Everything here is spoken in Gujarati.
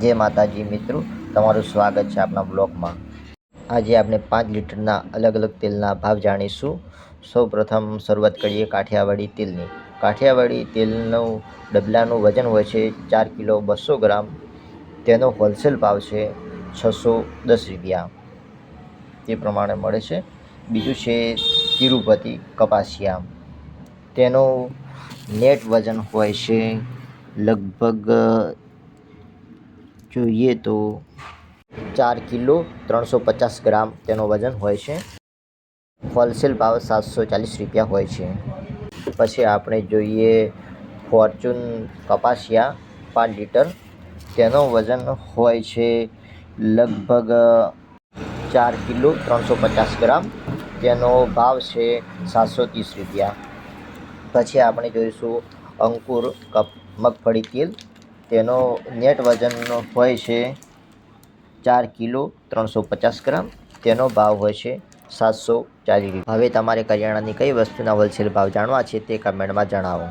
જય માતાજી મિત્રો, તમારું સ્વાગત છે આપણા બ્લોગમાં. આજે આપણે પાંચ લીટરના અલગ અલગ તેલના ભાવ જાણીશું. સૌ પ્રથમ શરૂઆત કરીએ કાઠિયાવાડી તેલની. કાઠિયાવાડી તેલનું ડબલાનું વજન હોય છે ચાર કિલો બસો ગ્રામ. તેનો હોલસેલ ભાવ છે છસો દસ રૂપિયા. તે પ્રમાણે મળે છે. બીજું છે તિરુપતિ કપાસિયા. તેનું નેટ વજન હોય છે લગભગ જોઈએ તો ચાર કિલો ત્રણસો પચાસ ગ્રામ તેનો વજન હોય છે. હોલસેલ ભાવ સાતસો ચાલીસ રૂપિયા હોય છે. પછી આપણે જોઈએ ફોર્ચ્યુન કપાસિયા પાંચ લીટર. તેનો વજન હોય છે લગભગ ચાર કિલો ત્રણસો પચાસ ગ્રામ. તેનો ભાવ છે સાતસો ત્રીસ રૂપિયા. પછી આપણે જોઈશું અંકુર કપ મગફળી તેલ. તેનો નેટ વજનનો હોય છે ચાર કિલો ત્રણસો પચાસ ગ્રામ. તેનો ભાવ હોય છે સાતસો ચાલીસ. હવે તમારે કરિયાણાની કઈ વસ્તુના હોલસેલ ભાવ જાણવા છે તે કમેન્ટમાં જણાવો.